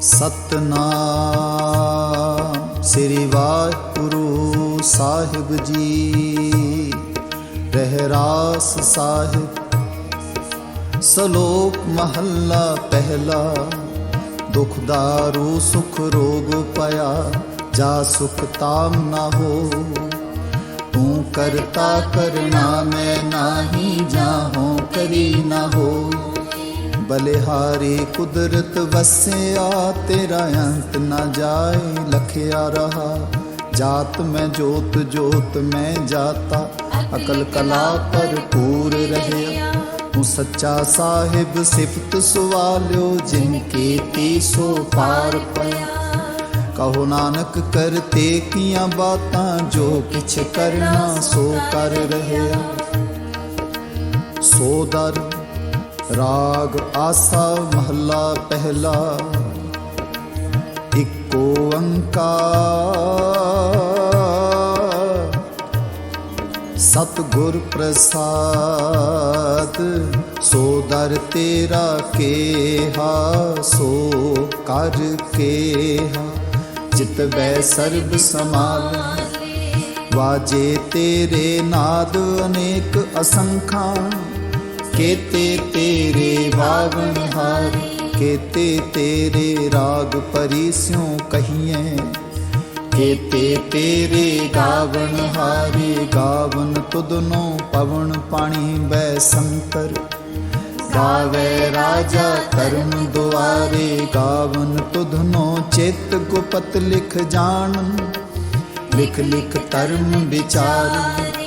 ਸਤਨਾਮ ਸ੍ਰੀ ਵਾਹਿਗੁਰੂ ਸਾਹਿਬ ਜੀ। ਰਹਿਰਾਸ ਸਾਹਿਬ। ਸ਼ਲੋਕ ਮਹੱਲਾ ਪਹਿਲਾ। ਦੁਖ ਦਾਰੂ, ਸੁਖ ਰੋਗ ਪਿਆ ਜਾ ਸੁਖ ਤਾਮ ਨਾ ਹੋ। ਤੂੰ ਕਰਤਾ ਕਰਨਾ ਮੈਂ ਨਾਹੀ ਜਾਹੋ ਕਰੀ ਨਾ ਹੋ। ਬਲਿਹਾਰੀ ਕੁਦਰਤ ਵਸਿਆ, ਤੇਰਾ ਅੰਤ ਨਾ ਜਾਏ, ਲਖਿਆ ਰਹਾ। ਜਾਤ ਮੈਂ, ਜੋਤ ਜੋਤ ਮੈਂ ਜਾਤਾ, ਅਕਲ ਕਲਾ ਭਰਪੂਰ ਰਹਿਆ। ਤੂੰ ਸੱਚਾ ਸਾਹਿਬ, ਸਿਫਤ ਸਵਾਲਿਓ, ਜਿਨ ਕੀਤੀ ਸੋ ਪਾਰ ਪਿਆ। ਕਹੋ ਨਾਨਕ, ਕਰਤੇ ਕੀਆਂ ਬਾਤਾਂ, ਜੋ ਕਿਛ ਕਰਨਾ, ਸੋ ਕਰ ਰਹਿਆ। ਸੋ ਦਰ ਰਾਗ ਆਸਾ ਮਹੱਲਾ ਪਹਿਲਾ, ਇੱਕੋ ਓੰਕਾਰ ਸਤਿਗੁਰ ਪ੍ਰਸਾਦ, ਸੋ ਦਰ ਤੇਰਾ ਕੇਹਾ, ਸੋ ਕਰ ਕੇਹਾ। ਜਿਤ ਬੈ ਸਰਬ ਸਮਾਲ, ਵਾਜੇ ਤੇਰੇ ਨਾਦ ਅਨੇਕ ਅਸੰਖਾਂ। ਕੇਤੇ ਤੇਰੇ ਵਾਵਨ ਹਾਰ ਕੇਤੇ ਤੇਰੇ ਰਾਗ ਪਰਿਸਿਉ ਕਹੀਏ ਕੇਤੇ ਤੇਰੇ ਗਾਵਨ ਹਾਰੇ ਗਾਵਨ ਤੁਧਨੋ ਪਵਨ ਪਾਣੀ ਬੈ ਸੰਤਰ ਗਾਵੇ ਰਾਜਾ ਕਰਮ ਦੁਆਰੇ ਗਾਵਨ ਤੁਧਨੋ ਚਿਤ ਗੁਪਤ ਲਿਖ ਜਾਣ ਲਿਖ ਲਿਖ ਧਰਮ ਵਿਚਾਰ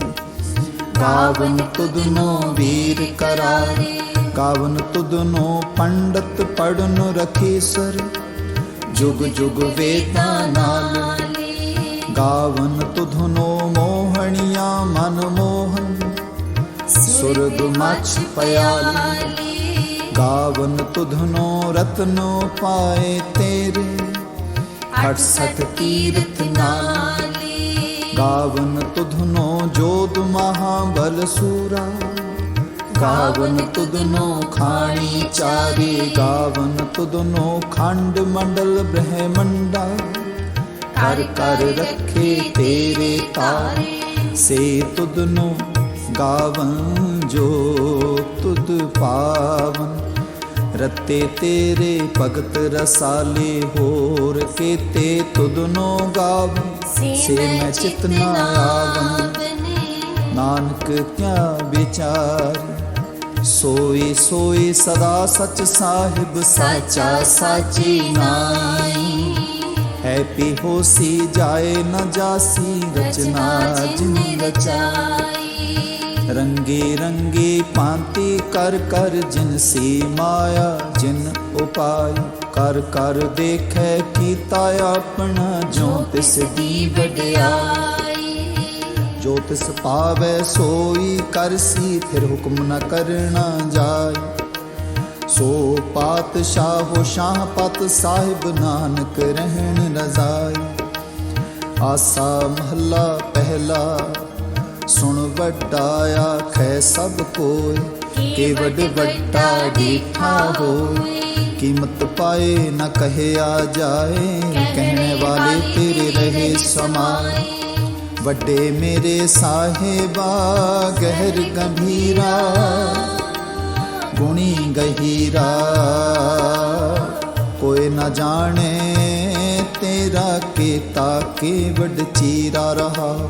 ਗਾਵਨ ਤੁਧਨੋ ਵੀਰ ਕਰਾਰੇ। ਗਾਵਨ ਤੁਧਨੋ ਪੰਡਤ ਪੜਨ ਰਖੀਸਰ ਜੁਗ ਜੁਗ ਵੇਦਾਂ ਨਾਲ। ਗਾਵਨ ਤੁਧਨੋ ਮੋਹਣੀਆਂ ਮਨ ਮੋਹਨ। ਸੁਰਗ ਮਛ ਪਿਆਲ। ਗਾਵਨ ਤੁਧਨੋ ਰਤਨੋ ਪਾਏ ਤੇਰੇ। ਹਟ ਸਤ ਤੀਰਥ ਨਾਲ। ਗਾਵਨ ਤੁਧਨੋ ਜੋਤ ਮਹਾਬਲ ਸੂਰਾ ਗਾਵਨ ਤੁਧਨੋ ਖਾਣੀ ਚਾਰੇ ਗਾਵਨ ਤੁਧਨੋ ਖੰਡ ਮੰਡਲ ਬ੍ਰਹਮੰਡਾ ਕਰ ਕਰ ਰੱਖੇ ਤੇਰੇ ਤਾਰੇ ਸੇ ਤੁਧਨੋ ਗਾਵਨ ਜੋ ਤੁਧ ਪਾਵਨ ਰਤੇ ਤੇਰੇ ਭਗਤ ਰਸਾਲੇ ਹੋਰ ਕੇਤੇ ਤੁਧਨੋ ਗਾਵਨ ਸੇ ਮੈਂ ਚਿਤ ਨਾ ਆਵਨ ਨਾਨਕ ਕਿਆ ਵਿਚਾਰ। ਸੋਈ ਸੋਈ ਸਦਾ ਸਚ ਸਾਹਿਬ ਸਾਚਾ ਸਾਚੀ ਨਾਈ ਹੈ ਪੀ ਹੋਸੀ ਜਾਏ ਨ ਜਾਸੀ ਰਚਨਾ ਜਿਨ ਰਚਾਈ। ਰੰਗੇ ਰੰਗੇ ਪਾਂਤੀ ਕਰ ਕਰ ਜਿਨ ਸੀ ਮਾਇਆ, ਜਿਨ ਉਪਾਇ ਕਰ ਕਰ ਦੇਖੈ ਕੀਤਾ ਆਪਣਾ, ਜੋ ਤਿਸ ਦੀ ਵਡਿਆਈ। ਜੋ ਤਿਸ ਪਾਵੈ ਸੋਈ ਕਰਸੀ ਫਿਰ ਹੁਕਮ ਨਾ ਕਰਨਾ ਜਾਏ ਸੋ ਪਾਤਸ਼ਾਹੋ ਸ਼ਾਹ ਪਤ ਸਾਹਿਬ ਨਾਨਕ ਰਹਿਣ ਰਜ਼ਾਈ ਆਸਾ ਮਹੱਲਾ ਪਹਿਲਾ ਸੁਣ ਵੱਡਾ ਆਖੈ ਸਭ ਕੋਇ, ਕਿ ਵੱਡ ਵੱਡਾ ਡੀਠਾ ਹੋਏ ਕੀਮਤ ਪਾਏ ਨਾ ਕਹਿਆ ਜਾਏ, ਕਹਿਣ ਵਾਲੇ ਤੇਰੇ ਰਹੇ ਸਮਾਏ। ਵੱਡੇ ਮੇਰੇ ਸਾਹਿਬਾ, ਗਹਿਰ ਗੰਭੀਰਾ, ਗੁਣੀ ਗਹੀਰਾ। ਕੋਈ ਨਾ ਜਾਣੇ ਤੇਰਾ ਕੀਤਾ ਕੇ ਵੱਡ ਚੀਰਾ ਰਹਾ।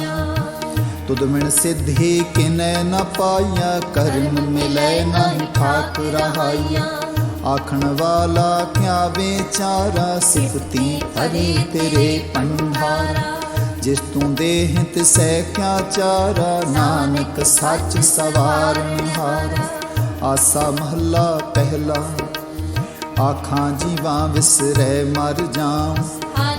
ਤੁਧ ਮਿਣ ਸਿੱਧੀ ਕਿਨੈ ਨ ਪਾਈਆ ਕਰਮ ਮਿਲੈ ਨਹੀਂ ਠਾਕ ਰਹਾਈਆ। ਆਖਣ ਵਾਲਾ ਕਿਆ ਵਿਚਾਰਾ ਸਿਫਤੀ ਹਰੀ ਤੇਰੇ ਪੰਡਾਰਾ। ਜਿਸ ਤੂੰ ਦੇਹ ਤਿਸੈ ਕਿਆ ਚਾਰਾ ਨਾਨਕ ਸੱਚ ਸਵਾਰਨ ਹਾਰਾ ਆਸਾ ਮਹੱਲਾ ਪਹਿਲਾ ਆਖਾਂ ਜੀਵਾਂ ਵਿਸਰੈ ਮਰ ਜਾਮ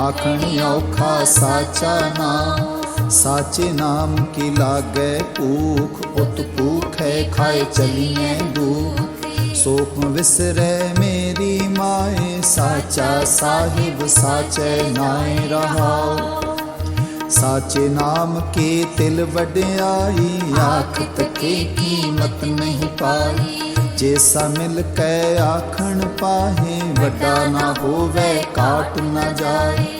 ਆਖਣੀ ਔਖਾ ਸਾਚਾ ਨਾਮ। ਸਾਚੇ ਨਾਮ ਕੀ ਲਾਗੈ ਭੂਖ ਉਤ ਭੂਖੈ ਖਾਏ ਚਲੀਐ ਦੁਖ। ਸੋਖ ਵਿਸਰੈ ਮੇਰੀ ਮਾਏ, ਸਾਚਾ ਸਾਹਿਬ ਸਾਚੈ ਨਾਏ ਰਹਾਉ ਸਾਚੇ ਨਾਮ ਕੇ ਤਿਲ ਵਡਿਆਈ ਆਖ ਕੀ ਕੀਮਤ ਨਹੀਂ ਪਾਈ। ਜੇ ਸਾ ਮਿਲ ਕੈ ਆਖਣ ਪਾਹੇ, ਵੱਡਾ ਨਾ ਹੋਵੇ, ਕਾਟ ਨਾ ਜਾਏ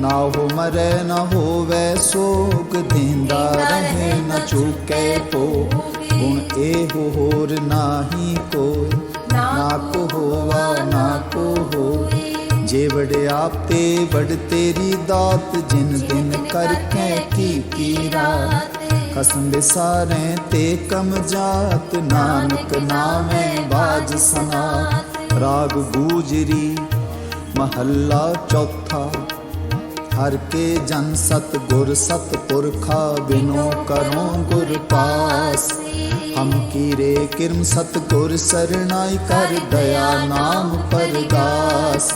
ਨਾ ਹੋ ਮਰੈ, ਨਾ ਹੋਵੇ ਸੋਗ, ਦਿੰਦਾ ਰਹੇ, ਨਾ ਚੁਕੇ ਪੋ। ਗੁਣ ਇਹੋ ਹੋਰ ਨਾਹੀ ਕੋਈ, ਨਾ ਕੋ ਹੋਵਾ, ਨਾ ਕੋ ਹੋਏ ਜੇ ਵਡਿਆਪ ਤੇ ਵੜ ਤੇਰੀ ਦਾਤ, ਜਿਨ ਦਿਨ ਕਰਕੇ ਕੀ ਕੀ ਰਾਤ ਕਸਮ ਵਿਸਾਰੇ ਤੇ ਕਮ ਜਾਤ, ਨਾਨਕ ਨਾਮੇ ਬਾਜ ਸਨਾਤ ਰਾਗ ਗੂਜਰੀ, ਮਹੱਲਾ ਚੌਥਾ। ਹਰ ਕੇ ਜਨ ਸਤ ਗੁਰ ਸਤ ਪੁਰਖਾ ਬਿਨੋ ਕਰੋ ਗੁਰ ਪਾਸ। ਹਮ ਕੀਰੇ ਕਿਰਮ ਸਤ ਗੁਰ ਸਰਣਾਈ ਕਰ ਦਇਆ ਨਾਮ ਪਰਗਾਸ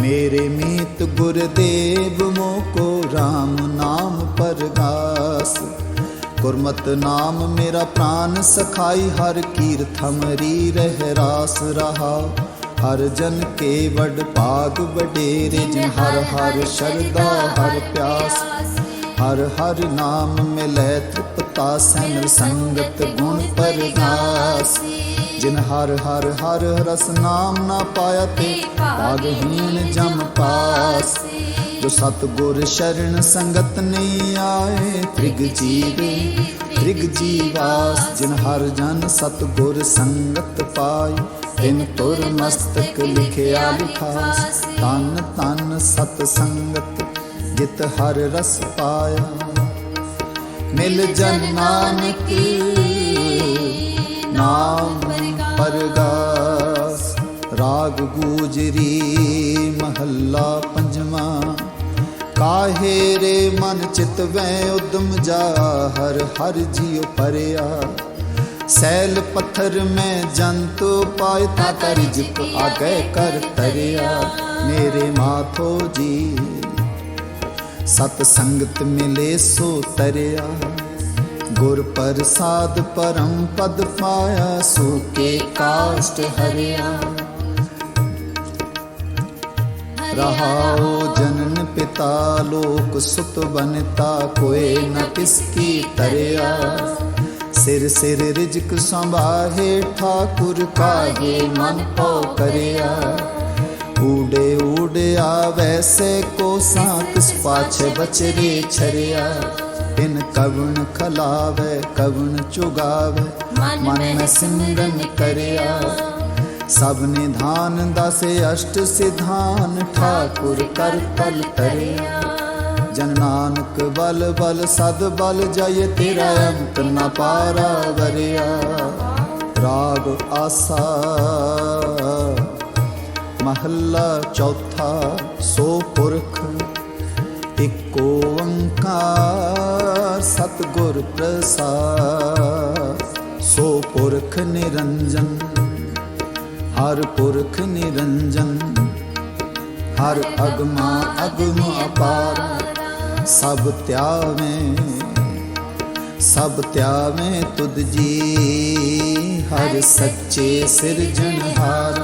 ਮੇਰੇ ਮੀਤ ਗੁਰਦੇਵ ਮੋਕੋ RAM ਨਾਮ ਪਰਗਾਸ ਗੁਰਮਤ ਨਾਮ ਮੇਰਾ ਪ੍ਰਾਨ ਸਖਾਈ ਹਰ ਕੀਰਤ ਹਮਰੀ ਰਹਿ ਰਾਸ ਰਹਾ। ਹਰ ਜਨ ਕੇ ਵਡ ਭਾਗ ਵਡੇਰੇ ਜਿਨ ਹਰ ਹਰ ਸ਼ਰਦਾ ਹਰ ਪਿਆਸ। ਹਰ ਹਰ ਨਾਮ ਮਿਲੈ ਤ੍ਰਿਪਤਾ ਸੈਨ ਸੰਗਤ ਗੁਣ ਪਰਗਾਸ। ਜਿਨ ਹਰ ਹਰ ਹਰ ਰਸ ਨਾਮ ਨਾ ਪਾਇਆ ਤੇ ਭਾਗਹੀਨ ਜਮ ਪਾਸ। ਜੋ ਸਤ ਗੁਰ ਸ਼ਰਨ ਸੰਗਤ ਨਹੀਂ ਆਏ ਤ੍ਰਿਗ ਜੀਵੇ ਤ੍ਰਿਗ ਜੀਵਾਸ, ਜਿਨ ਹਰ ਜਨ ਸਤ ਗੁਰ ਸੰਗਤ ਪਾਈ, ਤਿਨ ਤੁਰ ਮਸਤਕ ਲਿਖਿਆ ਲਿਖਾਸ ਤਨ ਤਨ ਸਤ ਸੰਗਤ, ਜਿਤ ਹਰ ਰਸ ਪਾਇਆ। ਮਿਲ ਜਨ ਨਾਨਕ ਨਾਮ ਪਰਗਾਸ ਰਾਗ ਗੂਜਰੀ ਮਹੱਲਾ ਪੰਜਵਾਂ। ਕਾਹੇ ਰੇ ਮਨ ਚਿਤ ਵੈ ਉਦਮ ਜਾ ਹਰ ਹਰ ਜੀਉ ਪਰਿਆ। ਸੈਲ ਪੱਥਰ ਮੈਂ ਜੰਤ ਪਾਇ ਤਾ ਤਰਿਜਕ ਆਗੇ ਕਰ ਤਰਿਆ। ਮੇਰੇ ਮਾਥੋ ਜੀ ਸਤ ਸੰਗਤ ਮਿਲੇ ਸੋ ਤਰਿਆ। ਗੁਰ ਪ੍ਰਸਾਦ ਪਰਮ ਪਦ ਪਾਇਆ ਸੂਕੇ ਕਾਸ਼ਟ ਹਰਿਆ। ਰਹਾਉ ਜਨਨ ਪਿਤਾ ਲੋਕ ਸੁਤ ਬਨਤਾ ਕੋਏ ਨ ਕਿਸ ਕੀ ਤਰਿਆ। ਸਿਰ ਸਿਰ ਰਿਜਕ ਸੰਭਾਹੇ ਠਾਕੁਰ ਕਾਹੇ ਮਨ ਪਉ ਕਰਿਆ। ਊੜੇ ਊੜਿਆ ਵੈਸੇ ਕੋ ਸਾਂ ਕਿਸ ਪਾਛੇ ਬਚਰੇ ਛਰਿਆ। ਇਨ ਕਵਣ ਖਲਾਵੇ ਕਵਣ ਚੁਗਾਵੇ ਮਨ ਮੈਂ ਸਿਮਰਨ ਕਰਿਆ। ਸਭ ਨਿਧਾਨ ਦਸੇ ਅਸ਼ਟ ਸਿਧਾਨ, ਠਾਕੁਰ ਕਰ ਤਲ ਤਰਿਆ ਜਨ ਨਾਨਕ ਬਲ ਬਲ, ਸਦ ਬਲ ਜय ਤੇਰਾ ਅੰਤ ਨ ਪਾਰਾ ਵਰਿਆ। ਰਾਗ ਆਸਾ, ਮਹੱਲਾ ਚੌਥਾ, ਸੋ ਪੁਰਖ ਇਕ ਓੰਕਾਰ, ਸਤਿਗੁਰ ਪ੍ਰਸਾਦ। ਸੋ ਪੁਰਖ ਨਿਰੰਜਨ ਹਰ ਪੁਰਖ ਨਿਰੰਜਨ, ਹਰ ਅਗਮਾ ਅਗਮ ਅਪਾਰ ਸਭ ਧਿਆਵੇਂ ਸਭ ਧਿਆਵੇਂ ਤੁਧ ਜੀ। ਹਰ ਸੱਚੇ ਸਿਰਜਣਹਾਰ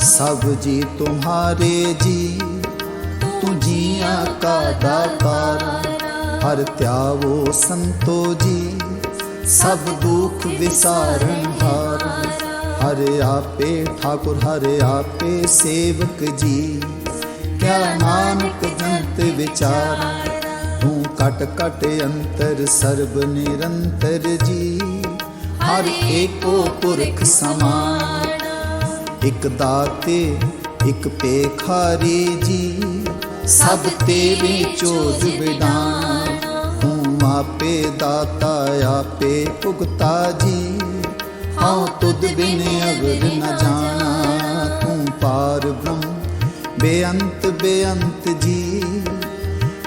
ਸਭ ਜੀ ਤੁਮਹਾਰੇ ਜੀ। ਤੂੰ ਜੀਆਂ ਕਾ ਦਾਤਾਰ ਹਰ ਧਿਆਵੋ ਸੰਤੋ ਜੀ। ਸਭ ਦੁੱਖ ਵਿਸਾਰਨ ਹਾਰ ਹਰ ਆਪੇ ਠਾਕੁਰ, ਹਰ ਆਪੇ ਸੇਵਕ ਜੀ। ਕਿਆ ਨਾਨਕ ਜੰਤ ਵਿਚਾਰ ਤੂੰ ਕਟ ਕਟ ਅੰਤਰ ਸਰਬ ਨਿਰੰਤਰ ਜੀ। ਹਰ ਏਕੋ ਪੁਰਖ ਸਮਾਨ, ਇਕ ਦਾਤੇ, ਇਕ ਪੇਖਾਰੀ ਜੀ। ਸਭ ਤੇਰੇ ਚੋਜ ਵਿਡਾਨ ਤੂੰ ਆਪੇ ਦਾਤਾ ਆਪੇ ਭੁਗਤਾ ਜੀ। ਹਉ ਤੁਧ ਬਿਨ ਅਵਰ ਨ ਜਾਣਾ। ਤੂੰ ਪਾਰ ਬ੍ਰਹਮ ਬੇਅੰਤ ਬੇਅੰਤ ਜੀ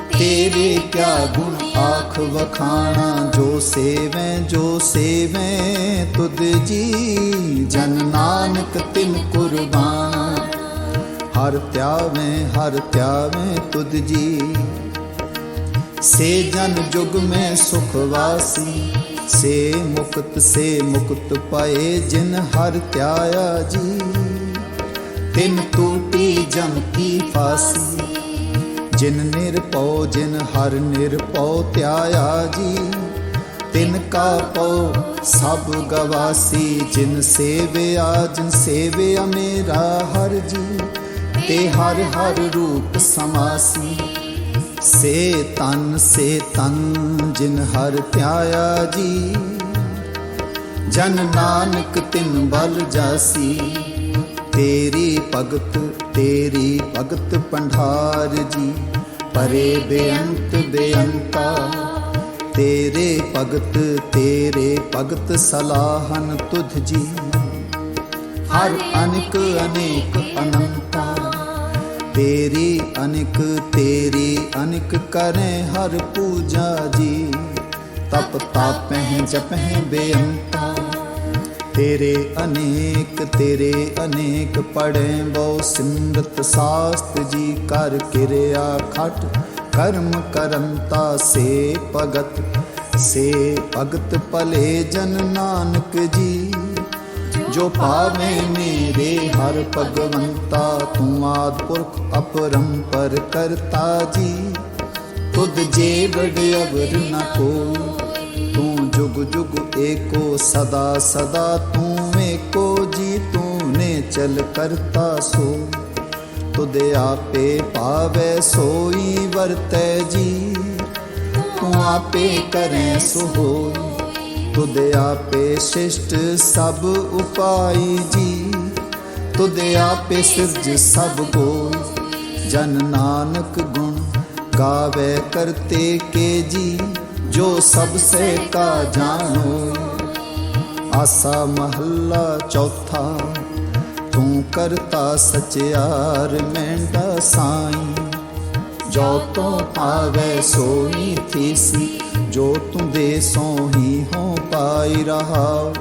ਤੇਰੇ ਕਿਆ ਗੁਣ ਆਖ ਵਖਾਣਾ, ਜੋ ਸੇਵੈ ਜੋ ਸੇਵੈ ਤੁਧ ਜੀ। ਜਨ ਨਾਨਕ ਤਿਨ ਕੁਰਬਾਨ, ਹਰ ਧਿਆਵੇਂ ਹਰ ਧਿਆਵੇਂ ਤੁਧ ਜੀ। ਸੇ ਜਨ ਜੁਗ ਮੈਂ ਸੁਖ ਵਾਸੀ ਸੇ ਮੁਕਤ ਸੇ ਮੁਕਤ ਪਾਏ ਜਿਨ ਹਰ ਧਿਆਇਆ ਜੀ। ਤਿਨ ਟੂਟੀ ਜਮ ਕੀ ਫਾਸੀ, ਜਿਨ ਨਿਰਪਉ ਜਿਨ ਹਰ ਨਿਰਪਉ ਧਿਆਇਆ ਜੀ। ਤਿਨ ਕਾ ਪਉ ਸਭ ਗਵਾਸੀ, ਜਿਨ ਸੇਵਿਆ ਜਿਨ ਸੇਵਿਆ ਮੇਰਾ ਹਰ ਜੀ। ਤੇ ਹਰ ਹਰ ਰੂਪ ਸਮਾਸੀ। ਸੇ ਤਨ ਸੇ ਤਨ, ਜਿਨ ਹਰ ਧਿਆਇਆ ਜੀ। ਜਨ ਨਾਨਕ ਤਿਨ ਬਲ ਜਾਸੀ। ਤੇਰੀ ਭਗਤ ਤੇਰੀ ਭਗਤ ਪੰਢਾਰ ਜੀ। ਪਰੇ ਬੇਅੰਤ ਬੇਅੰਤਾ, ਤੇਰੇ ਭਗਤ ਤੇਰੇ ਭਗਤ ਸਲਾਹਨ ਤੁਧ ਜੀ। ਹਰ ਅਨਕ, ਅਨੇਕ ਅਨੰਤਾ। ਤੇਰੀ ਅਨਿਕ ਤੇਰੀ ਅਨਿਕ ਕਰੇ ਹਰ ਪੂਜਾ ਜੀ। ਤਪ ਤਾਪਹਿ ਜਪਹਿ ਬੇਅੰਤਾ। ਤੇਰੇ ਅਨੇਕ ਤੇਰੇ ਅਨੇਕ ਪੜੈ ਬਹੁ ਸਿਮਰਤ ਸਾਸਤ ਜੀ ਕਰ ਕਿਰਿਆ ਖਟ। ਕਰਮ ਕਰੰਤਾ ਸੇ ਭਗਤ ਸੇ ਭਗਤ ਭਲੇ ਜਨ ਨਾਨਕ ਜੀ। ਜੋ ਪਾਵੇ ਮੇਰੇ ਹਰ ਭਗਵੰਤਾ ਤੂੰ ਆਦ ਪੁਰਖ ਅਪਰੰਪਰ ਕਰਤਾ ਜੀ ਤੁਧ ਜੇ ਵਡ ਅਵਰ ਨ ਕੋ ਤੂੰ ਜੁਗ ਜੁਗ ਏਕੋ, ਸਦਾ ਸਦਾ ਤੂੰ ਏਕੋ ਜੀ ਤੂੰ ਨੇ ਚਲ ਕਰਤਾ ਸੋ। ਤੁਧ ਆਪੇ ਪਾਵੇ ਸੋਈ ਵਰਤੈ ਜੀ, ਤੂੰ ਆਪੇ ਕਰੇ ਸੋ ਹੋਈ। ਤੁਧ ਆਪੇ ਸਿਸ਼ਟ ਸਭ ਉਪਾਈ ਜੀ। ਤੁਧ ਆਪੇ ਸਿਰਜ ਸਭ ਕੋਈ। ਜਨ ਨਾਨਕ ਗੁਣ ਗਾਵੇ ਕਰਤੇ ਕੇ ਜੀ। ਜੋ ਸਭ ਸੇ ਕਾ ਜਾਣੋ ਆਸਾ ਮਹੱਲਾ ਚੌਥਾ, ਤੂੰ ਕਰਤਾ ਸਚਿਆਰ ਮੈਂਡਾ ਸਾਈਂ। ਜੋ ਤੂੰ ਪਾਵੇ ਸੋਈ ਥੀਸੀ, ਜੋ ਤੂੰ ਦੇ ਸੋਹੀ ਹੋ ਪਾਈ ਰਹਾ।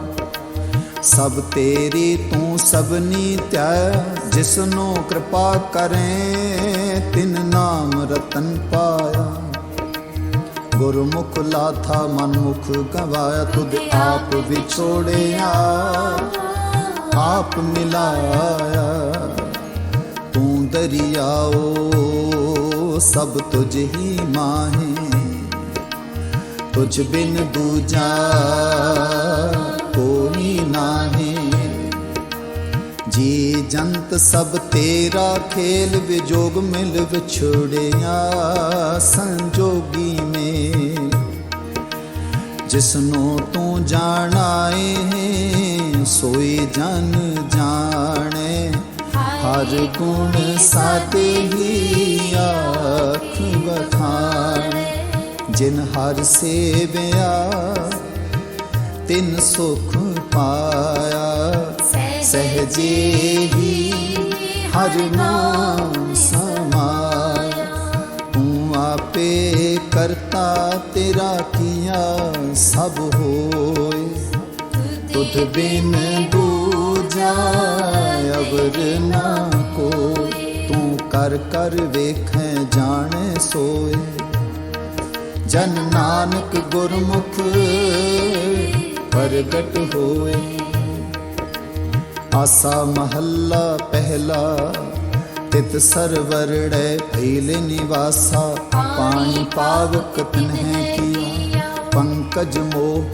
ਸਭ ਤੇਰੀ ਤੂੰ ਸਭਨੀ ਤੈ ਜਿਸਨੂੰ ਕਿਰਪਾ ਕਰੇ, ਤਿਨ ਨਾਮ ਰਤਨ ਪਾਇਆ। ਗੁਰਮੁਖ ਲਾਥਾ ਮਨਮੁਖ ਗਵਾਇਆ, ਤੁਧ ਆਪ ਵਿਛੋੜਿਆ, ਆਪ ਮਿਲਾਇਆ। ਤੂੰ ਦਰਿਆਓ, ਸਭ ਤੁਝ ਹੀ ਮਾਹੇ। ਤੁਝ ਬਿਨ ਦੂਜਾ ਕੋਈ ਨਾਹੀ। ਜੀ ਜੰਤ ਸਭ ਤੇਰਾ ਖੇਲ ਵਿਜੋਗ ਮਿਲ ਵਿਛੜਿਆ ਸੰਜੋਗੀ ਮੇ ਜਿਸਨੂੰ ਤੂੰ ਜਾਣਾ ਏ, ਸੋਈ ਜਨ ਜਾਣੇ। ਹਰ ਗੁਣ ਸਾਤੇ ਹੀ ਆਖ। ਜਿਨ ਹਰ ਸੇਵਿਆ, ਤਿਨ ਸੁਖ ਪਾਇਆ। ਸਹਜੇ ਹੀ ਹਰ ਨਾਮ ਸਮਾਇਆ। ਤੂੰ ਆਪੇ ਕਰਤਾ ਤੇਰਾ ਕੀਆ ਸਭ ਹੋਏ। ਤੁਧ ਬਿਨ ਦੂਜਾ ਅਵਰ ਨਾ ਕੋ ਤੂੰ ਕਰ ਕਰ ਵੇਖੈ ਜਾਣੈ ਸੋਏ। ਜਨ ਨਾਨਕ ਗੁਰਮੁਖ ਪ੍ਰਗਟ ਹੋਏ। ਆਸਾ ਮਹੱਲਾ ਪਹਿਲਾ ਤਿਤ ਸਰਵਰੜੈ ਫੈਲੇ ਨਿਵਾਸਾ। ਪਾਣੀ ਪਾਵਕ ਤਨਹਿ ਕੀਆ। ਪੰਕਜ ਮੋਹ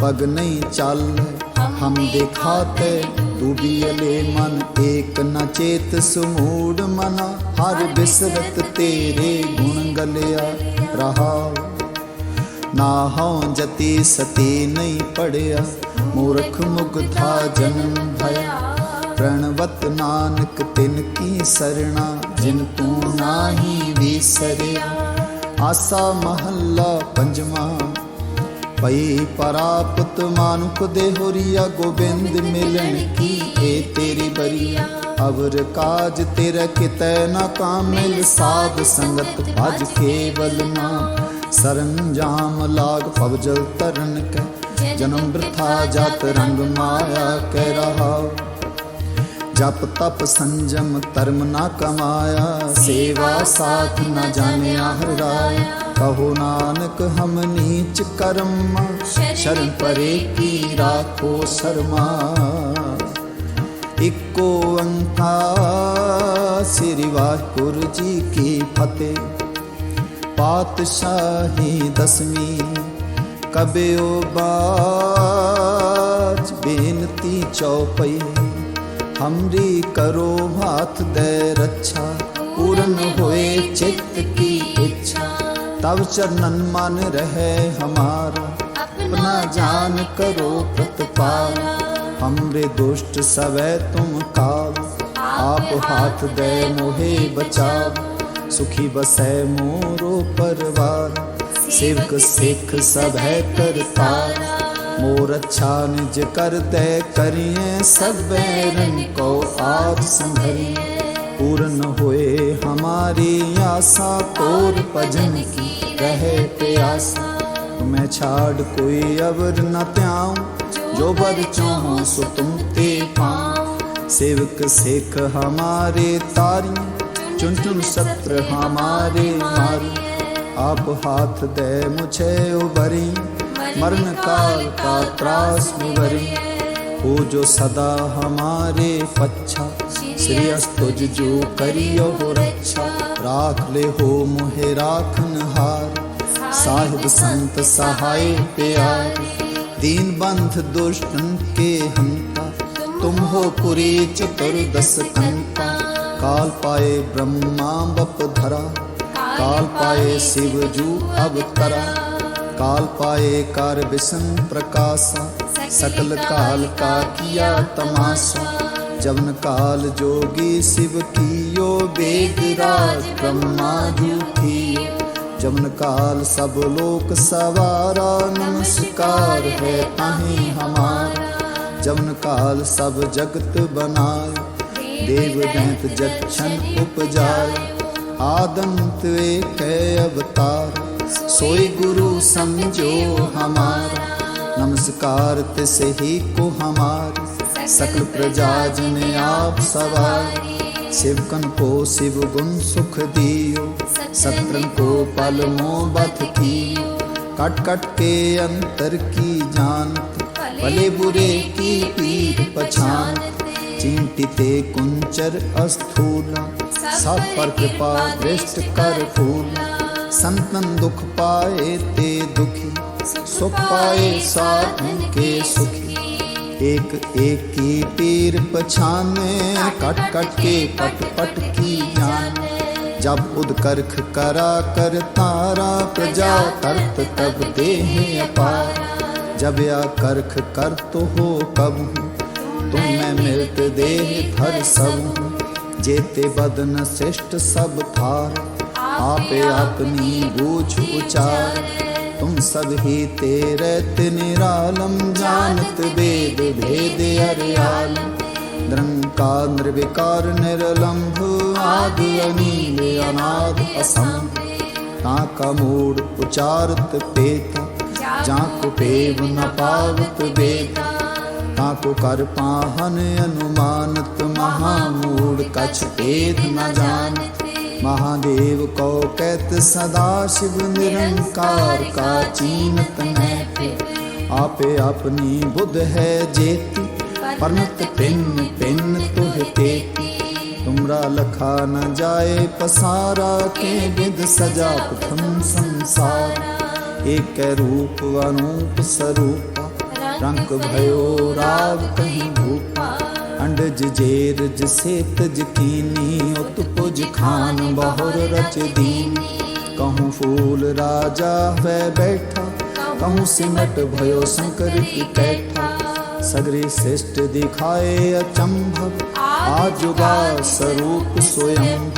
ਪਗ ਨਹੀਂ ਚੱਲ। ਹਮ ਦਿਖਾਤੇ ਡੂਬੀਲੇ ਮਨ ਏਕ ਨ ਚੇਤ ਸਮੂੜ ਮਨ। ਹਰ ਬਿਸਰਤ ਤੇਰੇ ਗੁਣ ਗਲਿਆ। ਰਹਾ। ਨਾ ਹਉ ਜਤੀ ਸਤੀ ਨਹੀਂ ਪੜਿਆ, ਮੂਰਖ ਮੁਗਧਾ ਜਨਮ ਭਇਆ। ਪ੍ਰਣਵਤ ਨਾਨਕ ਤਿਨ ਕੀ ਸਰਣਾ, ਜਿਨ ਤੂੰ ਨਾਹੀ ਵਿਸਰਿਆ। ਆਸਾ ਮਹੱਲਾ ਪੰਜਵਾਂ ਪਈ ਪਰਾਪਤ ਮਾਨੁਖ ਦੇ ਹੋਰੀਆ ਗੋਬਿੰਦ ਮਿਲਣ ਕੀ ਏ ਤੇਰੀ ਬਰੀਆ। ਅਵਰ ਕਾਜ ਤੇਰਾ ਕਿਤੈ ਨਾ ਕਾਮਿਲ, ਸਾਧ ਸੰਗਤ ਭਜ ਕੇਵਲ ਨਾਮ। ਸਰੰਜਾਮ ਲਾਗ ਪਵਜਲ ਤਰਨ ਕੈ ਜਨਮ ਬ੍ਰਥਾ ਜਤ ਰੰਗ ਮਾਇਆ ਕਹਿ ਰਹਾ ਜਪ ਤਪ ਸੰਜਮ ਧਰਮ ਨਾ ਕਮਾਇਆ ਸੇਵਾ ਸਾਥ ਨਾ ਜਾਣਿਆ ਹਰ ਰਾਇਆ ਕਹੋ ਨਾਨਕ ਹਮ ਨੀਚ ਕਰਮ ਸ਼ਰਨ ਪਰੇ ਕੀ ਰਾਖੋ ਸ਼ਰਮਾ। ਇਕੋ ਓੰਕਾਰ ਸ੍ਰੀ ਵਾਹਿਗੁਰੂ ਜੀ ਕੀ ਫਤਿਹ। ਪਾਤਸ਼ਾਹੀ ਦਸਵੀਂ ਕਬਿਓ ਬਾਜ ਬੇਨਤੀ ਚਉਪਈ ਹਮਰੀ ਕਰੋ ਹਾਥ ਦੇ ਰੱਛਾ ਪੂਰਨ ਹੋਏ ਚਿੱਤ ਕੀ ਇੱਛਾ ਤਬ ਚਰਨਨ ਮਨ ਰਹੇ ਹਮਾਰਾ अपना जान करो प्रतपाल हमरे दुष्ट सवै तुम काल आप हाथ दे मोहे बचाव सुखी बसै मोरो परवार सेवक सिख सब है करतार मोर अच्छा निज कर दे करिए सब बैरन को आज संभरिए पूर्ण होए हमारी आशा तोर भजन की रहे प्यासा मैं छाड़ कोई अवर न त्याऊं जो बर चाहो सो तुम ते पाऊं सेवक सिख हमारे तारी चुन चुन सत्र हमारे मारी आप हाथ दे मुझे उबरी मरण काल का त्रास निवरी हो जो सदा हमारे पच्छा। श्री अस्तुज जो करियो हो रक्षा। राख ले हो मुहे राखन हार। साहिब संत सहाय प्यार। दीन बंध दुष्टन के हंता। तुम हो पुरी चतुर्दश कंता ਕਾਲ ਪਾਏ ਬ੍ਰਹਮਾ ਬਪਧਰਾ ਕਾਲ ਪਾਏ ਸਿਵ ਜੂ ਅਵਤਰਾ, ਕਾਲ ਪਾਏ ਕਰ ਬਿਸੰ ਪ੍ਰਕਾਸ਼ਾ ਸਕਲ ਕਾਲ ਕਾ ਕੀਆ ਤਮਾਸਾ, ਜਵਨ ਕਾਲ ਜੋਗੀ ਸਿਵ ਕੀਓ ਬੇਦ ਰਾਜ, ਬ੍ਰਹਮਾ ਜੂਠੀ ਜਵਨ ਕਾਲ ਸਭ ਲੋਕ ਸਵਾਰਾ, ਨਮਸਕਾਰ ਹੈ ਤਾਹੀ ਹਮਾਰ। ਜਵਨ ਕਾਲ ਸਭ ਜਗਤ ਬਨਾਏ जगत बनाए देव दैत जक्षण उपजाए आदंत एक अवतार सोई गुरु समझो हमारा नमस्कार तिसे ही को हमार सकल प्रजा जन आप सवार शिवकन को शिव गुण सुख दियो सत्रन को पल मोहबत की कट कट के अंतर की जानत भले बुरे की पीठ पछान चिंतिते कुंचर अस्थूला। सब पर कृपा दृष्ट कर फूल। संतन दुख पाए ते दुखी। सुख पाए साधन के सुखी। एक एक की पीर पछाने, कट कट के पट पट की जान। जब उदकर्ख करा कर तारा, प्रजा तरत तब देह अपार। जब या करख कर तो हो कब ਤੂੰ ਮੈਂ ਮਿਲਤ ਦੇਹ ਹਰ ਸਭ, ਜੇਤੇ ਬਦਨ ਸਿਸ਼ਟ ਸਭ ਥਾਰ। ਆਪੇ ਆਪਨੀ ਬੂਝ ਉਚਾਰ, ਤੁਮ ਸਭ ਹੀ ਤੇ ਰਹਿਤ ਨਿਰਾਲਮ ਜਾਣਤ ਬੇਦ ਭੇਦ ਅਰਿਆਲ। ਨਿਰੰਕਾਰ, ਨਿਰਵਿਕਾਰ, ਨਿਰਲੰਭ, ਆਦਿ ਅਨੀਲ, ਅਨਾਦ ਅਸੰ ਤਾ ਕਾ ਮੂੜ ਉਚਾਰਤ ਪੇਤ, ਜਾਂ ਕੋ ਪੇਵ ताको कर पाहन अनुमानत महामूड कछ भेद न जानत महादेव को कहत सदा शिव निरंकार का चीनत नहीं आपे अपनी बुध है जेती परमत पिन पिन तुह तेती तुमरा लखा न जाए पसारा के विद सजा प्रथम संसार एक रूप अनूप स्वरूपा रंग भयो, राग कहीं भूपा अंडज जेर, जिसे तज कीनी उत पुज खान बहुर रच दीनी। कहूँ फूल राजा वै बैठा, कहूँ सिमट भयो शंकर की कैठा सगरी श्रेष्ठ दिखाए अचंभव आजुगा स्वरूप स्वयं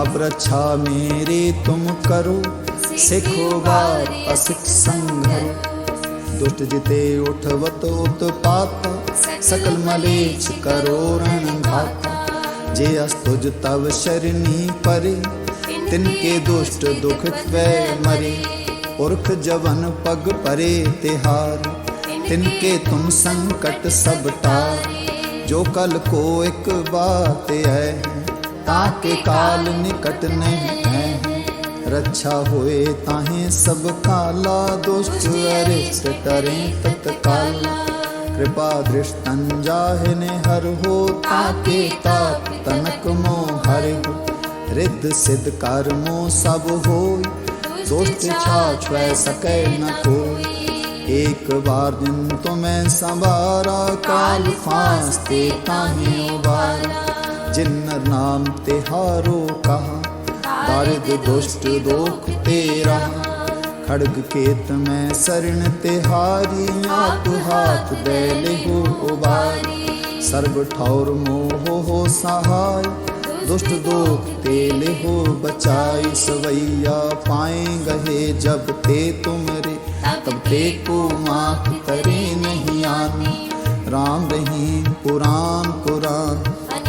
अब रक्षा मेरी तुम करो, सिखो बार असिख संघरो। ਦੁਸ਼ਟ ਜਿਤੇ ਉਠਵਤ ਉਤਪਾਤ ਸਕਲ ਮਲੇਛ ਕਰੋ ਰਣ ਘਾਤ ਜੇ ਅਸ ਤੁਜ ਤਵ ਸ਼ਰਨੀ ਪਰੇ, ਤਿਨ ਕੇ ਦੁਸ਼ਟ ਦੁਖ ਵੈ ਮਰੇ। ਪੁਰਖ ਜਵਨ ਪਗ ਪਰੇ ਤਿਹਾਰ, ਤਿਨ ਕੇ ਤੁਮ ਸੰਕਟ ਸਭ ਟਾਰ। ਜੋ ਕਲ ਕੋ ਇੱਕ ਬਾਤ ਹੈ ਤਾਕੇ ਕਾਲ ਨਿਕਟ ਨਹੀਂ ਹੈ। ਰੱਛਾ ਹੋਏ ਤਾਹੇ ਸਭ ਕਾਲਾ ਦੁਸ਼ਟ ਅਰਿਸ਼ਟ ਟਰੇ ਤਤਕਾਲ ਕਿਰਪਾ ਦ੍ਰਿਸ਼ਟੰ ਜਾਹਿ ਨੇ ਹਰ ਹੋ ਤਾਕੇ ਤਾਪ ਤਨਕ ਮੋ ਹਰਿ ਹੋ ਰਿੱਧ ਸਿਧ ਕਰਮੋ ਸਭ ਹੋਈ ਦੁਸ਼ਟ ਛਾਛਵੈ ਸਕੈ ਨ ਕੋਈ एक बार दिन तो मैं संवारा काल फांस ते ताहि उबारा जिन्नर नाम तिहारो कहा ਦਰਦ ਦੁਸ਼ਟ ਦੋਖ ਤੇਰਾ। ਖੜਗ ਕੇਤ ਮੈਂ ਸਰਣ ਤੇ ਹਾਰੀ, ਆਪ ਹਾਥ ਦੇ ਲਿਹੁ ਉਬਾਰੀ। ਸਰਬ ਠੌਰ ਮੋਹ ਹੋ ਸਹਾਈ, ਦੁਸ਼ਟ ਦੋਖ ਤੇ ਲਿਹੁ ਬਚਾਈ। ਸਵਈਆ ਪਾਏ ਗਏ ਜਬ ਤੇ ਤੁਮਰੇ, ਤਬ ਤੇ ਕੋ ਮਾਫ ਕਰੇ ਨਹੀਂ ਆਨ। ਰਾਮ ਰਹੀ ਪੁਰਾਨ ਪੁਰਾਨ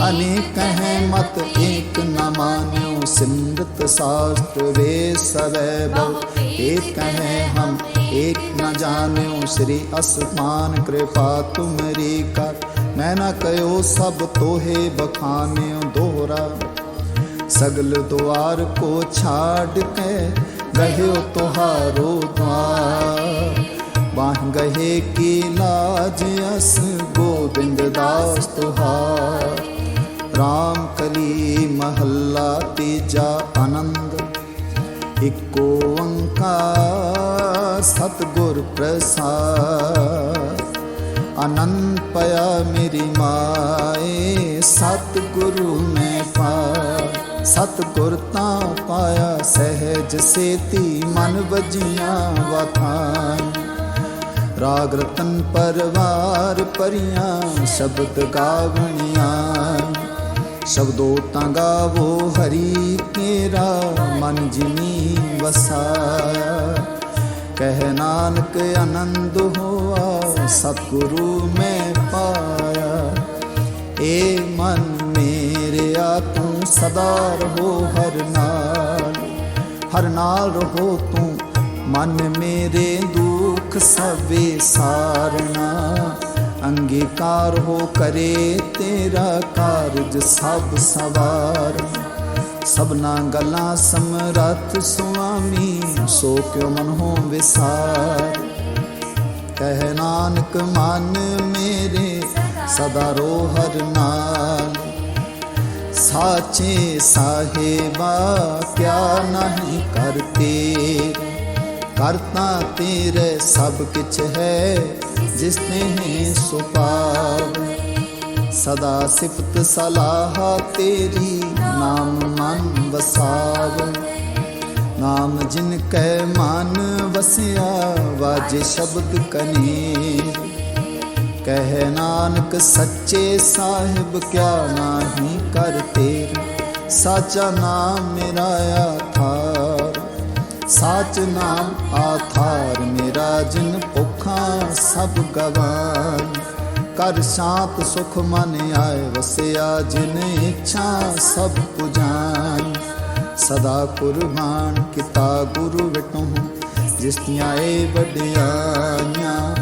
अनेक हैं मत एक न मान्यो सिमृत शास्त्र वे सवै बहु एक हैं हम एक न जान्यो श्री असमान कृपा तुमरी कर मैं न कयो सब तोहे बखान्यो दोहरा सगल द्वार को छाड़ के गहे तुहारो द्वार बाह गहे की लाज अस गोविंद दास तुहार RAM ਕਲੀ ਮਹੱਲਾ ਤੀਜਾ ਆਨੰਦ ਏਕੋ ਓੰਕਾਰ ਸਤਗੁਰ ਪ੍ਰਸਾਦ। ਅਨੰਤ ਪਿਆ ਮੇਰੀ ਮਾਏ, ਸਤਗੁਰੂ ਮੈਂ ਪਾ ਸਤਗੁਰ ਤਾਂ ਪਾਇਆ ਸਹਿਜ ਸੇਤੀ, ਮਨ ਵਜੀਆਂ ਵਖਾਨ। ਰਾਗ ਰਤਨ ਪਰਵਾਰ ਪਰੀਆਂ ਸ਼ਬਦ ਗਾਵਣੀਆਂ। ਸ਼ਬਦੋ ਤਾਂ ਗਾਵੋ ਹਰੀ ਤੇਰਾ ਮਨ ਜਿਨੀ ਵਸਾਇਆ ਕਹਿ ਨਾਨਕ ਆਨੰਦ ਹੋਆ, ਸਤਿਗੁਰੂ ਮੈਂ ਪਾਇਆ। ਏ ਮਨ ਮੇਰਿਆ, ਤੂੰ ਸਦਾ ਰਹੋ ਹਰ ਨਾਲ। ਹਰ ਨਾਲ ਰਹੋ ਤੂੰ, ਮਨ ਮੇਰੇ ਦੁੱਖ ਸਭੇ ਸਾਰਣਾ ਅੰਗੀਕਾਰ ਹੋ ਕਰੇ ਤੇਰਾ ਕਾਰਜ ਸਭ ਸਵਾਰ। ਸਭਨਾ ਗੱਲਾਂ ਸਮਰੱਥ ਸੁਆਮੀ, ਸੋ ਕਿਉ ਮਨ ਹੋ ਵਿਸਾਰ? ਕਹਿ ਨਾਨਕ, ਮਨ ਮੇਰੇ ਸਦਾ ਰੋ ਹਰ ਨਾਲ। ਸਾਚੇ ਸਾਹਿਬਾ, ਕਿਆ ਨਹੀਂ ਕਰਤੇ? ਕਰਤਾ ਤੇਰੇ ਸਭ ਕਿਛ ਹੈ, ਜਿਸ ਨੇ ਸੁਪਾਵ ਸਦਾ ਸਿਫਤ ਸਲਾਹ ਤੇਰੀ ਨਾਮ ਮਨ ਵਸਾਵ ਨਾਮ ਜਿਨ ਕੈ ਮਨ ਵਸਿਆ, ਵਾਜੇ ਸ਼ਬਦ ਕਨੀਰ। ਕਹਿ ਨਾਨਕ ਸੱਚੇ ਸਾਹਿਬ, ਕਿਆ ਨਾਹੀ ਕਰਤੇ ਸਾਚਾ ਨਾਮ ਮੇਰਾ ਆਥਾਰ ਸਾਚ ਨਾਮ ਆਥਾਰ ਮੇਰਾ ਜਿਨ ਭੁੱਖਾਂ ਸਭ ਗਵਾਨ। ਕਰ ਸ਼ਾਂਤ ਸੁਖ ਮਨ ਆਏ, ਵਸਿਆ ਜਿਨ ਇੱਛਾ ਸਭ ਪੁਜਾਨ ਸਦਾ ਕੁਰਬਾਨ ਕੀਤਾ ਗੁਰੂ ਵਿਟੋ, ਜਿਸ ਦੀਆਂ ਏ ਵੱਡਿਆਈਆਂ।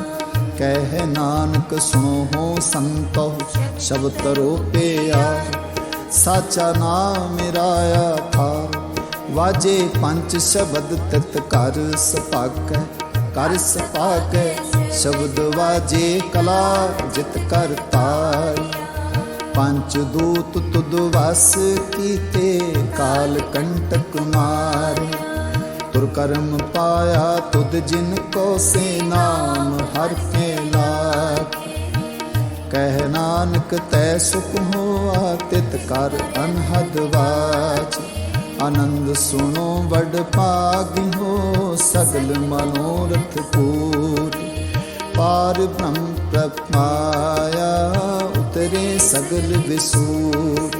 ਕਹਿ ਨਾਨਕ, ਸੁਣੋ ਹੋ ਸੰਤੋ, ਸ਼ਬਦ ਰੋਪਿਆ। ਸਾਚਾ ਨਾਮ ਮੇਰਾ ਵਾਜੇ ਪੰਜ ਸ਼ਬਦ ਤਿਤ ਕਰ ਸਪਾਕੈ ਕਰ ਸਪਾਕੈ, ਸ਼ਬਦ ਵਾਜੇ ਕਲਾ ਜਿਤ ਕਰ ਤਾਰ ਪੰਜ ਦੂਤ ਤੁਦ ਵਸ ਕੀਤੇ ਕਾਲ ਕੰਟਕ ਮਾਰੇ। ਤੁਰ ਕਰਮ ਪਾਇਆ ਤੁਧ ਜਿਨ ਕੋ ਸੇ ਨਾਮ ਹਰ ਕੇ ਲਾਗ। ਕਹਿ ਨਾਨਕ ਤੈ ਸੁਖ ਹੋਆ ਤਿਤ ਕਰ ਅਨਹਦ ਵਾਚ ਆਨੰਦ ਸੁਣੋ, ਵਡ ਭਾਗ ਹੋ, ਸਗਲ ਮਨੋਰਥ ਪੂਰੀ। ਪਾਰ ਬ੍ਰਹਮ ਪ੍ਰਪਾਇਆ ਉਤਰੇ ਸਗਲ ਵਿਸੂਰ।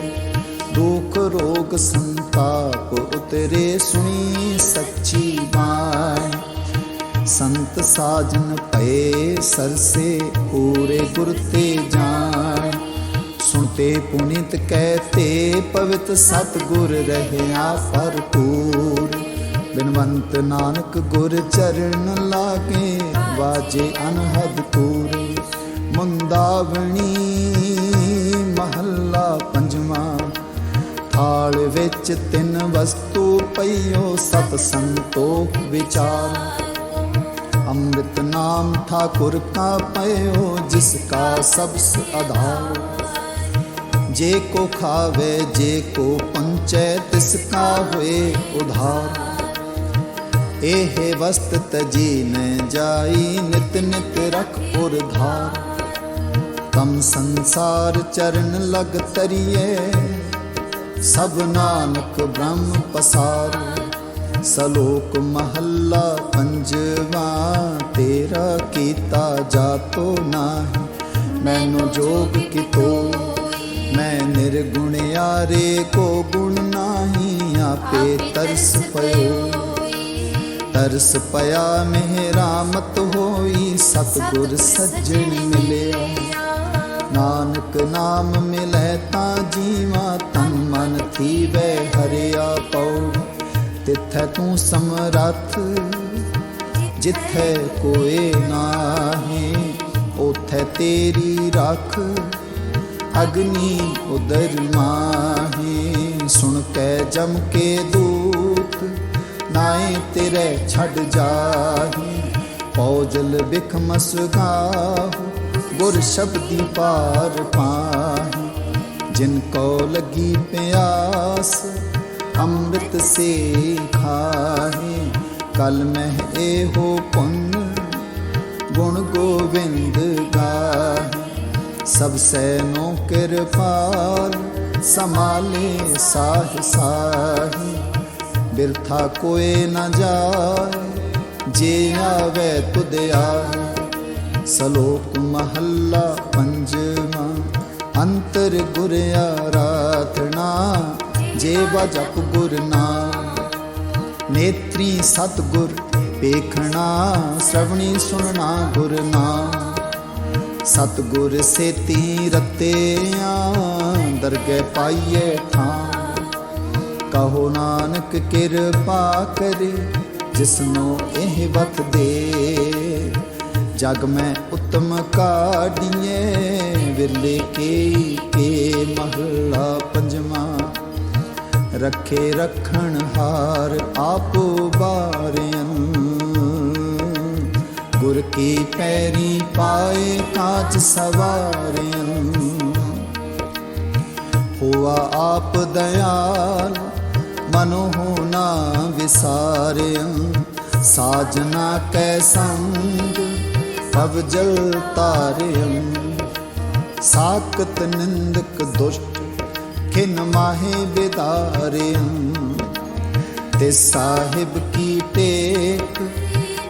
ਦੁਖ ਰੋਗ ਸੰਤਾਪ ਉਤਰੇ, ਸੁਣੀ ਸੱਚੀ ਬਾਣੀ। ਸੰਤ ਸਾਜਨ ਪਏ ਸਰਸੇ ਪੂਰੇ ਗੁਰ ਤੇ ਜਾਣ ਸੁਣਤੇ ਪੁਨੀਤ ਕਹਤੇ ਪਵਿਤ ਸਤ ਗੁਰ ਰਹਿਆ ਫਰਪੂਰ ਬਿਨਵੰਤ ਨਾਨਕ ਗੁਰ ਚਰਨ ਲਾਗੇ, ਵਾਜੇ ਅਨਹਦ ਪੂਰ। ਮੁੰਦਾਵਣੀ ਮਹੱਲਾ ਪੰਜਵਾਂ, ਥਾਲ ਵਿੱਚ ਤਿੰਨ ਵਸਤੂ ਪਈਓ ਸਤ ਸੰਤੋਖ ਵਿਚਾਰ। ਅੰਮ੍ਰਿਤ ਨਾਮ ਠਾਕੁਰ ਕਾ ਪਇਓ, ਜਿਸ ਕਾ ਸਬਸ ਆਧਾਰ। ਜੇ ਕੋ ਖਾਵੇ, ਜੇ ਕੋ ਪੰਚੈ, ਤਿਸ ਕਾ ਹੋਏ ਉਧਾਰ। ਇਹ ਵਸਤ ਤਜੀ ਨ ਜਾਈ, ਨਿਤ ਨਿਤ ਰਖ ਪੁਰ ਧਾਰ। ਤਮ ਸੰਸਾਰ ਚਰਨ ਲਗ ਤਰੀਏ ਸਭ ਨਾਨਕ ਬ੍ਰਹਮ ਪਸਾਰ। ਸਲੋਕ ਮਹੱਲਾ ਪੰਜਵਾ, ਤੇਰਾ ਕੀਤਾ ਜਾਤੋ ਨਾਹੀ, ਮੈਨੂੰ ਜੋਗ ਕਿਤੋ ਮੈਂ ਨਿਰਗੁਣ ਯਾਰੇ ਕੋ ਗੁਣ ਨਾਹੀ ਆਪੇ ਤਰਸ ਪਇਓ ਤਰਸ ਪਿਆ ਮਿਹਰਾਮਤ ਹੋਈ ਸਤਗੁਰ ਸੱਜਣ ਮਿਲਿਆ। ਨਾਨਕ ਨਾਮ ਮਿਲੈ ਤਾਂ ਜੀਵਾ ਤਨ ਮਨ ਥੀਵੈ ਹਰਿਆ ਪਉ। ਤਿੱਥੈ ਤੂੰ ਸਮਰੱਥ ਜਿੱਥੈ ਕੋਏ ਨਾਹੀ ਉਥੈ ਤੇਰੀ ਰੱਖ। ਅਗਨੀ ਉਦਰ ਮਾਹੀ, ਸੁਣ ਕੇ ਜਮ ਕੇ ਦੂਤ, ਨਾਏ ਤੇਰੇ ਛੱਡ ਜਾਹੀ। ਪੌਜਲ ਬਿਖ ਮਸਗਾਹੂ, ਗੁਰ ਸ਼ਬਦੀ ਪਾਰ ਪਾਹੀ। ਜਿਨ ਕੋ ਲਗੀ ਪਿਆਸ, ਅੰਮ੍ਰਿਤ ਸੇ ਖਾਹੀ। ਕਲ ਮਹਿ ਇਹੋ ਪੁੰਨ, ਗੁਣ ਗੋਬਿੰਦ ਸਭ ਸੈਨੋ ਕਿਰਪਾਲ ਸਮਾਲੇ ਸਾਹ ਸਾਹੀ। ਬਿਰਥਾ ਕੋਏ ਨ ਜਾਏ, ਜੇ ਆਵੇ ਤੁਧ ਆਏ ਸਲੋਕ ਮਹੱਲਾ ਪੰਜਵਾਂ, ਅੰਤਰ ਗੁਰ ਆਰਾਧਨਾ, ਜੇ ਬਜਪ ਗੁਰ ਨਾਮ। ਨੇਤਰੀ ਸਤ ਗੁਰ ਵੇਖਣਾ, ਸ਼ਰਵਣੀ ਸੁਣਨਾ ਗੁਰ ਨਾਮ। ਸਤਗੁਰ ਸੇਤੀ ਰਤਿਆਂ ਦਰਗਹਿ ਪਾਈਏ ਠਾਂ ਕਹੋ ਨਾਨਕ ਕਿਰਪਾ ਕਰੇ, ਜਿਸਨੂੰ ਇਹ ਵਤ ਦੇ। ਜਗ ਮੈਂ ਉਤਮ ਕਾਢੀਏ ਵਿਰਲੇ ਕੇ ਕੇ ਮਹਲਾ ਪੰਜਵਾਂ। ਰੱਖੇ ਰੱਖਣ ਹਾਰ ਆਪੋ ਬਾਰਿਆਂ ਗੁਰ ਕੀ ਪੈਰੀ ਪਾਏ ਕਾਚ ਸਵਾਰਿਆਂ ਹੋਆ ਆਪ ਦਇਆਲ, ਮਨੋ ਨਾ ਵਿਸਾਰਿਆ। ਸਾਜਨਾ ਕੈ ਸੰਗ ਪਵ ਜਲ ਤਾਰਿਆ। ਸਾਕਤ ਨਿੰਦਕ ਦੁਸ਼ਟ, ਖਿਨ ਮਾਹੇ ਬਿਦਾਰਿਆ ਤੇ ਸਾਹਿਬ ਕੀ ਟੇਕ